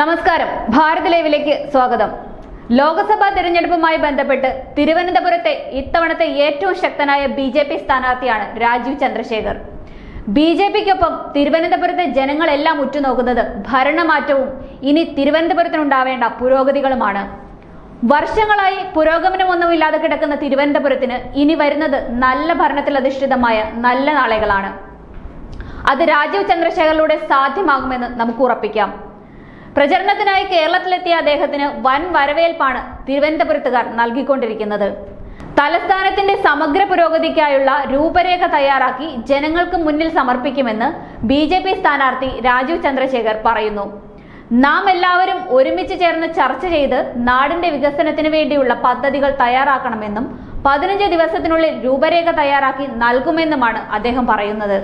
നമസ്കാരം. ഭാരത് ലൈവിലേക്ക് സ്വാഗതം. ലോക്സഭാ തെരഞ്ഞെടുപ്പുമായി ബന്ധപ്പെട്ട് തിരുവനന്തപുരത്തെ ഇത്തവണത്തെ ഏറ്റവും ശക്തനായ ബി ജെ പി സ്ഥാനാർത്ഥിയാണ് രാജീവ് ചന്ദ്രശേഖർ. ബി ജെ പിക്കൊപ്പം തിരുവനന്തപുരത്തെ ജനങ്ങളെല്ലാം ഉറ്റുനോക്കുന്നത് ഭരണമാറ്റവും ഇനി തിരുവനന്തപുരത്തിനുണ്ടാവേണ്ട പുരോഗതികളുമാണ്. വർഷങ്ങളായി പുരോഗമനമൊന്നുമില്ലാതെ കിടക്കുന്ന തിരുവനന്തപുരത്തിന് ഇനി വരുന്നത് നല്ല ഭരണത്തിൽ അധിഷ്ഠിതമായ നല്ല നാളുകളാണ്. അത് രാജീവ് ചന്ദ്രശേഖറിലൂടെ സാധ്യമാകുമെന്ന് നമുക്ക് ഉറപ്പിക്കാം. പ്രചരണത്തിനായി കേരളത്തിലെത്തിയ അദ്ദേഹത്തിന് വൻ വരവേൽപ്പാണ് തിരുവനന്തപുരത്തുകാർ നൽകിക്കൊണ്ടിരിക്കുന്നത്. തലസ്ഥാനത്തിന്റെ സമഗ്ര പുരോഗതിക്കായുള്ള രൂപരേഖ തയ്യാറാക്കി ജനങ്ങൾക്ക് മുന്നിൽ സമർപ്പിക്കുമെന്ന് ബി ജെ പി സ്ഥാനാർത്ഥി രാജീവ് ചന്ദ്രശേഖർ പറയുന്നു. നാം എല്ലാവരും ഒരുമിച്ച് ചേർന്ന് ചർച്ച ചെയ്ത് നാടിന്റെ വികസനത്തിന് വേണ്ടിയുള്ള പദ്ധതികൾ തയ്യാറാക്കണമെന്നും പതിനഞ്ച് ദിവസത്തിനുള്ളിൽ രൂപരേഖ തയ്യാറാക്കി നൽകുമെന്നുമാണ് അദ്ദേഹം പറയുന്നത്.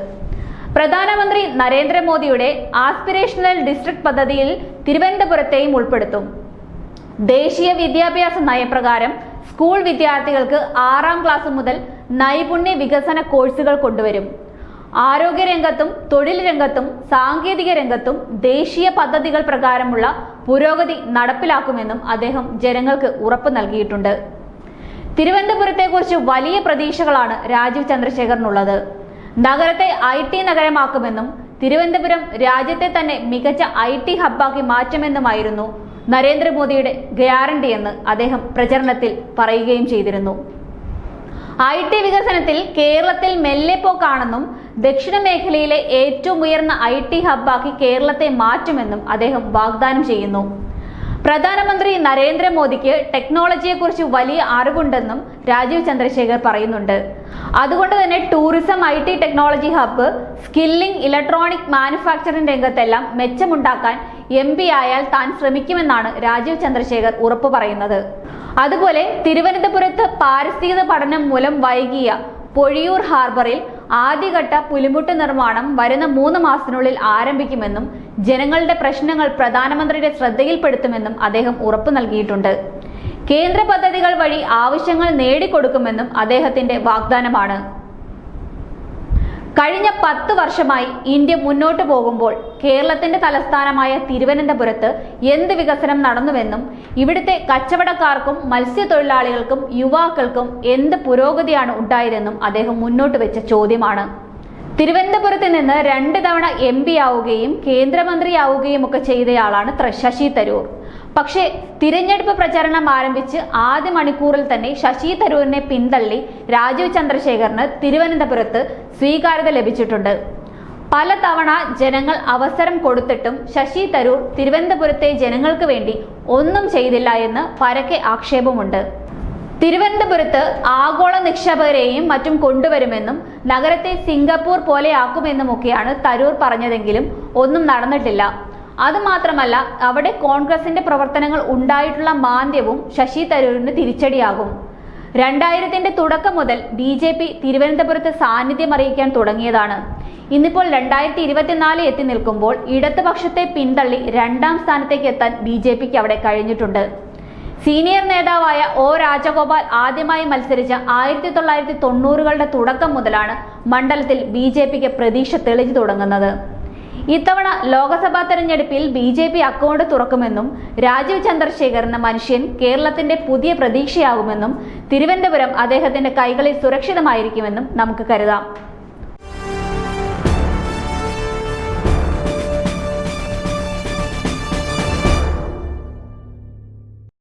പ്രധാനമന്ത്രി നരേന്ദ്രമോദിയുടെ ആസ്പിരേഷണൽ ഡിസ്ട്രിക്ട് പദ്ധതിയിൽ തിരുവനന്തപുരത്തെയും ഉൾപ്പെടുത്തും. ദേശീയ വിദ്യാഭ്യാസ നയപ്രകാരം സ്കൂൾ വിദ്യാർത്ഥികൾക്ക് ആറാം ക്ലാസ് മുതൽ നൈപുണ്യ വികസന കോഴ്സുകൾ കൊണ്ടുവരും. ആരോഗ്യരംഗത്തും തൊഴിൽ രംഗത്തും സാങ്കേതിക രംഗത്തും ദേശീയ പദ്ധതികൾ പ്രകാരമുള്ള പുരോഗതി നടപ്പിലാക്കുമെന്നും അദ്ദേഹം ജനങ്ങൾക്ക് ഉറപ്പ് നൽകിയിട്ടുണ്ട്. തിരുവനന്തപുരത്തെക്കുറിച്ച് വലിയ പ്രതീക്ഷകളാണ് രാജീവ് ചന്ദ്രശേഖറിനുള്ളത്. നഗരത്തെ ഐ ടി നഗരമാക്കുമെന്നും തിരുവനന്തപുരം രാജ്യത്തെ തന്നെ മികച്ച ഐ ടി ഹബ്ബാക്കി മാറ്റുമെന്നുമായിരുന്നു നരേന്ദ്രമോദിയുടെ ഗ്യാരണ്ടിയെന്ന് അദ്ദേഹം പ്രചരണത്തിൽ പറയുകയും ചെയ്തിരുന്നു. ഐ ടി വികസനത്തിൽ കേരളത്തിൽ മെല്ലെപ്പോക്കാണെന്നും ദക്ഷിണ മേഖലയിലെ ഏറ്റവും ഉയർന്ന ഐ ടി ഹബ്ബാക്കി കേരളത്തെ മാറ്റുമെന്നും അദ്ദേഹം വാഗ്ദാനം ചെയ്യുന്നു. പ്രധാനമന്ത്രി നരേന്ദ്രമോദിക്ക് ടെക്നോളജിയെക്കുറിച്ച് വലിയ അറിവുണ്ടെന്നും രാജീവ് ചന്ദ്രശേഖർ പറയുന്നുണ്ട്. അതുകൊണ്ട് തന്നെ tourism I T technology hub skilling electronic manufacturing രംഗത്തെല്ലാം മെച്ചമുണ്ടാക്കാൻ എം പി ആയാൽ താൻ ശ്രമിക്കുമെന്നാണ് രാജീവ് ചന്ദ്രശേഖർ ഉറപ്പു പറയുന്നത്. അതുപോലെ തിരുവനന്തപുരത്ത് പാരിസ്ഥിതിക പഠനം മൂലം വൈകിയ പൊഴിയൂർ ഹാർബറിൽ ആദ്യഘട്ട പുലിമുട്ട് നിർമ്മാണം വരുന്ന മൂന്ന് മാസത്തിനുള്ളിൽ ആരംഭിക്കുമെന്നും ജനങ്ങളുടെ പ്രശ്നങ്ങൾ പ്രധാനമന്ത്രിയുടെ ശ്രദ്ധയിൽപ്പെടുത്തുമെന്നും അദ്ദേഹം ഉറപ്പു നൽകിയിട്ടുണ്ട്. കേന്ദ്ര പദ്ധതികൾ വഴി ആവശ്യങ്ങൾ നേടിക്കൊടുക്കുമെന്നും അദ്ദേഹത്തിന്റെ വാഗ്ദാനമാണ്. കഴിഞ്ഞ പത്ത് വർഷമായി ഇന്ത്യ മുന്നോട്ട് പോകുമ്പോൾ കേരളത്തിന്റെ തലസ്ഥാനമായ തിരുവനന്തപുരത്ത് എന്ത് വികസനം നടന്നുവെന്നും ഇവിടുത്തെ കച്ചവടക്കാർക്കും മത്സ്യത്തൊഴിലാളികൾക്കും യുവാക്കൾക്കും എന്ത് പുരോഗതിയാണ് ഉണ്ടായതെന്നും അദ്ദേഹം മുന്നോട്ട് വെച്ച ചോദ്യമാണ്. തിരുവനന്തപുരത്ത് നിന്ന് രണ്ട് തവണ എം പി ആവുകയും കേന്ദ്രമന്ത്രിയാവുകയും ഒക്കെ ചെയ്തയാളാണ് ശശി തരൂർ. പക്ഷേ തിരഞ്ഞെടുപ്പ് പ്രചരണം ആരംഭിച്ച് ആദ്യ മണിക്കൂറിൽ തന്നെ ശശി തരൂരിനെ പിന്തള്ളി രാജീവ് ചന്ദ്രശേഖറിന് തിരുവനന്തപുരത്ത് സ്വീകാര്യത ലഭിച്ചിട്ടുണ്ട്. പല തവണ ജനങ്ങൾ അവസരം കൊടുത്തിട്ടും ശശി തരൂർ തിരുവനന്തപുരത്തെ ജനങ്ങൾക്ക് വേണ്ടി ഒന്നും ചെയ്തില്ല എന്ന് പരക്കെ ആക്ഷേപമുണ്ട്. തിരുവനന്തപുരത്ത് ആഗോള നിക്ഷേപകരെയും മറ്റും കൊണ്ടുവരുമെന്നും നഗരത്തെ സിംഗപ്പൂർ പോലെയാക്കുമെന്നുമൊക്കെയാണ് തരൂർ പറഞ്ഞതെങ്കിലും ഒന്നും നടന്നിട്ടില്ല. അതുമാത്രമല്ല അവിടെ കോൺഗ്രസിന്റെ പ്രവർത്തനങ്ങൾ ഉണ്ടായിട്ടുള്ള മാന്ദ്യവും ശശി തരൂരിന് തിരിച്ചടിയാകും. രണ്ടായിരത്തിന്റെ തുടക്കം മുതൽ ബി ജെ പി തിരുവനന്തപുരത്ത് സാന്നിധ്യം അറിയിക്കാൻ തുടങ്ങിയതാണ്. ഇന്നിപ്പോൾ രണ്ടായിരത്തി ഇരുപത്തിനാല് എത്തി നിൽക്കുമ്പോൾ ഇടതുപക്ഷത്തെ പിന്തള്ളി രണ്ടാം സ്ഥാനത്തേക്ക് എത്താൻ ബി ജെ പിക്ക് അവിടെ കഴിഞ്ഞിട്ടുണ്ട്. സീനിയർ നേതാവായ ഒ രാജഗോപാൽ ആദ്യമായി മത്സരിച്ച ആയിരത്തി തൊള്ളായിരത്തി തൊണ്ണൂറുകളുടെ തുടക്കം മുതലാണ് മണ്ഡലത്തിൽ ബി ജെ പിക്ക് പ്രതീക്ഷ തെളിഞ്ഞു തുടങ്ങുന്നത്. ഇത്തവണ ലോക്സഭാ തെരഞ്ഞെടുപ്പിൽ ബി ജെ പി അക്കൗണ്ട് തുറക്കുമെന്നും രാജീവ് ചന്ദ്രശേഖർ എന്ന മനുഷ്യൻ കേരളത്തിന്റെ പുതിയ പ്രതീക്ഷയാകുമെന്നും തിരുവനന്തപുരം അദ്ദേഹത്തിന്റെ കൈകളിൽ സുരക്ഷിതമായിരിക്കുമെന്നും നമുക്ക് കരുതാം